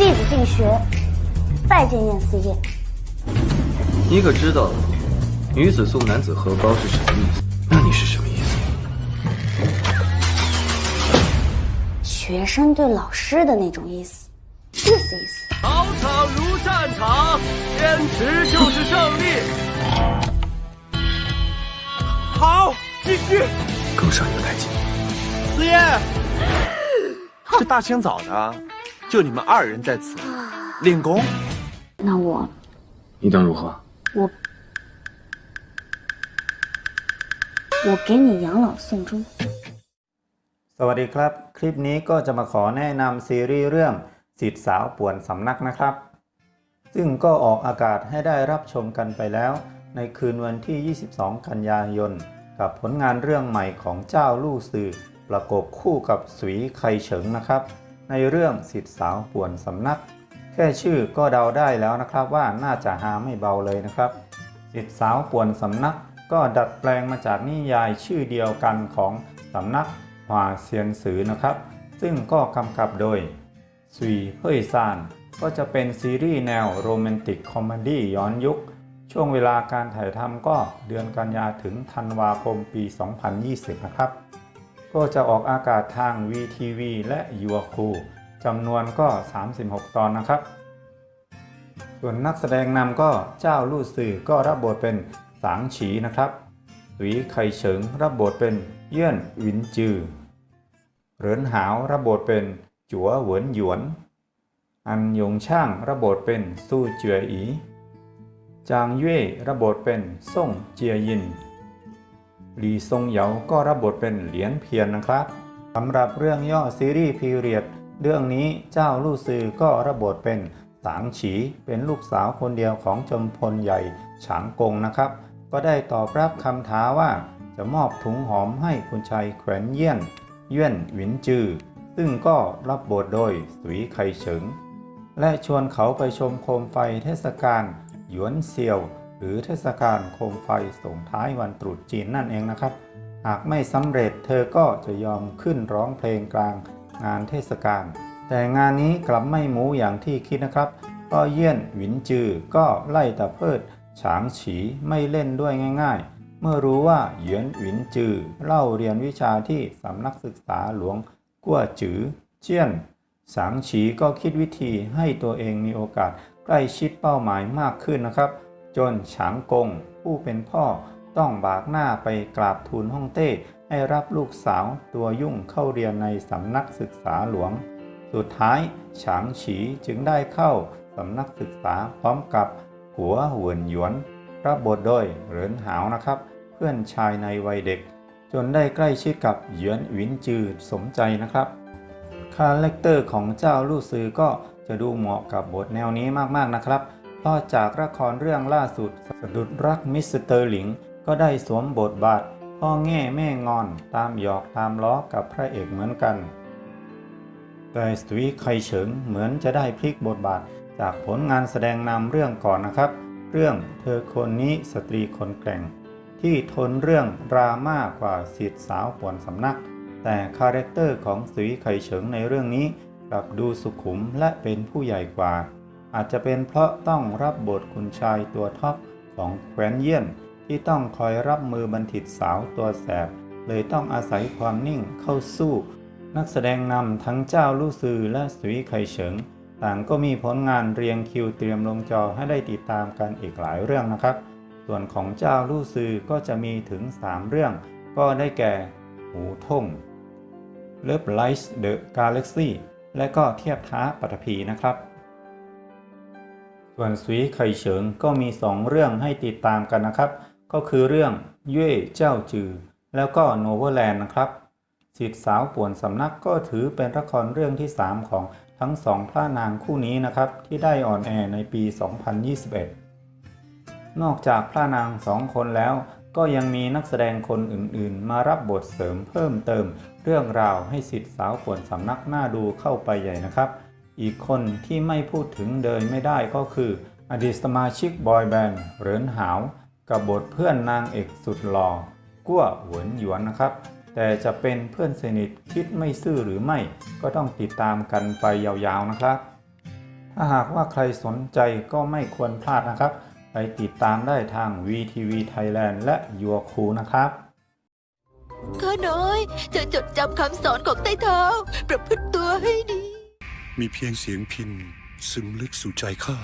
弟子进学，拜见燕四爷。你可知道女子送男子荷包是什么意思？那你是什么意思？学生对老师的那种意思，意思意思。考场如战场，坚持就是胜利。好，继续。更上一个台阶。四爷，这大清早的，就你们二人在此练功，那我你等如何？我我给你养老送终。 สวัสดีครับ คลิปนี้ก็จะมาขอแนะนำซีรีส์เรื่องสิทธิสาวป่วนสำนักนะครับ ซึ่งก็ออกอากาศให้ได้รับชมกันไปแล้ว ในคืนวันที่ 22 กันยายน กับผลงานเรื่องใหม่ของเจ้าลู่ซือ ประกบคู่กับสวีไคเฉิงนะครับ ในเรื่องสิทธิสาวป่วนสำนัก แค่ชื่อก็เดาได้แล้วนะครับว่าน่าจะหาไม่เบาเลยนะครับสิทธิสาวป่วนสำนัก ก็ดัดแปลงมาจากนิยายชื่อเดียวกันของสำนักหวาเซียนสือนะครับ ซึ่งก็กำกับโดยซุยเฮ่ยซาน ก็จะเป็นซีรีส์แนวโรแมนติกคอมเมดี้ย้อนยุค ช่วงเวลาการถ่ายทำก็เดือนกันยาถึงธันวาคมปี 2020 นะครับ ก็จะออกอากาศทาง VTV และยูคูจำนวนก็ 36 ตอนนะครับ ส่วนนักแสดงนำก็เจ้าลู่ซื่อก็รับบทเป็นสางฉีนะครับหวีไคเฉิงรับบทเป็นเยื่อนวินจือ เหรินหาวรับบทเป็นจัวเหวินหยวน อันยงช่างรับบทเป็นสู้เจียอี จางเย่รับบทเป็นซ่งเจียยิน หลีซงเหยาก็รับบทเป็นเหลียนเพียนนะครับสำหรับเรื่องย่อซีรีส์พีเรียดเรื่องนี้เจ้าลู่ซือก็รับบทเป็นสางฉีเป็นลูกสาวคนเดียวของจมพลใหญ่ฉางกงนะครับ ก็ได้ตอบรับคำท้าว่าจะมอบถุงหอมให้คุณชายแขวนเยี่ยน เยี่ยนหวินจือ ซึ่งก็รับบทโดยสุยไคเฉิง และชวนเขาไปชมโคมไฟเทศกาลหยวนเซียว หรือเทศกาลโคมไฟส่งท้ายวันตรุษจีนนั่นเองนะครับ หากไม่สำเร็จเธอก็จะยอมขึ้นร้องเพลงกลางงานเทศกาลแต่งานนี้กลับไม่หมูอย่างที่คิดนะครับเพราะเยี่ยนหวินจือก็ไล่ตะเพิดฉางฉีไม่เล่นด้วยง่าย ๆ เมื่อรู้ว่าเหยียนหวินจือเล่าเรียนวิชาที่สำนักศึกษาหลวงกัวจือเจียนสางฉีก็คิดวิธีให้ตัวเองมีโอกาสใกล้ชิดเป้าหมายมากขึ้นนะครับ จนฉางกงผู้เป็นพ่อต้องบากหน้าไปกราบทูลฮ่องเต้ให้รับลูกสาวตัวยุ่งเข้าเรียนในสำนักศึกษาหลวง สุดท้ายฉางฉีจึงได้เข้าสำนักศึกษาพร้อมกับหัวหวนหยวนรับบทโดยเหรินหาวนะครับ เพื่อนชายในวัยเด็ก จนได้ใกล้ชิดกับเหยียนหวินจือสมใจนะครับคาแรคเตอร์ของเจ้าลู่ซือก็จะดูเหมาะกับบทแนวนี้มากๆนะครับ เพราะจากละครเรื่องล่าสุดสะดุดรักมิสเตอร์หลิง ก็ได้สวมบทบาทพ่อแง่แม่งอนตามหยอกตามล้อกับพระเอกเหมือนกัน แต่สวีไคเฉิงเหมือนจะได้พลิกบทบาทจากผลงานแสดงนำเรื่องก่อนนะครับ เรื่องเธอคนนี้สตรีคนแกร่ง ที่ทนเรื่องดราม่ากว่าสิทธิสาวป่วนสำนัก แต่คาแรคเตอร์ของสวีไคเฉิงในเรื่องนี้กลับดูสุขุมและเป็นผู้ใหญ่กว่า อาจจะเป็นเพราะต้องรับบทคุณชายตัวท็อปของแคว้นเยี่ยน ที่ต้องคอยรับมือบัณฑิตสาวตัวแสบ เลยต้องอาศัยความนิ่งเข้าสู้ นักแสดงนำทั้งเจ้าลู่ซือและสวีไคเฉิง ต่างก็มีผลงานเรียงคิวเตรียมลงจอให้ได้ติดตามกันอีกหลายเรื่องนะครับ ส่วนของเจ้าลู่ซือก็จะมีถึง 3 เรื่อง ก็ได้แก่หูท่ง Love Lies the Galaxy และก็เทียบท้าปัตภีนะครับ ส่วนสวีไคเฉิงก็มี 2 เรื่องให้ติดตามกันนะครับ ก็คือเรื่องเย่เจ้าจือ แล้วก็โนเวอร์แลนด์นะครับสิทธิสาวป่วนสำนักก็ถือเป็นละครเรื่องที่ 3 ของทั้งสองพระนางคู่นี้นะครับ ที่ได้ออนแอร์ในปี 2021 นอกจากพระนางสองคนแล้วก็ยังมีนักแสดงคนอื่นๆ มารับบทเสริมเพิ่มเติม เรื่องราวให้สิทธิสาวป่วนสำนักน่าดูเข้าไปใหญ่นะครับ อีกคนที่ไม่พูดถึงเดินไม่ได้ก็คืออดีตสมาชิกบอยแบนด์เหรินหาวกับบทเพื่อนนางเอกสุดหล่อกั้วหวนหยวนนะครับ แต่จะเป็นเพื่อนสนิทคิดไม่ซื่อหรือไม่ ก็ต้องติดตามกันไปยาวๆนะครับ ถ้าหากว่าใครสนใจก็ไม่ควรพลาดนะครับ ไปติดตามได้ทาง VTV Thailand และยัวคูนะครับข้าน้อยจะจดจำคำสอนของไต้เท้าประพฤติตัวให้ดี มีเพียงเสียงพินซึมลึกสู่ใจข้า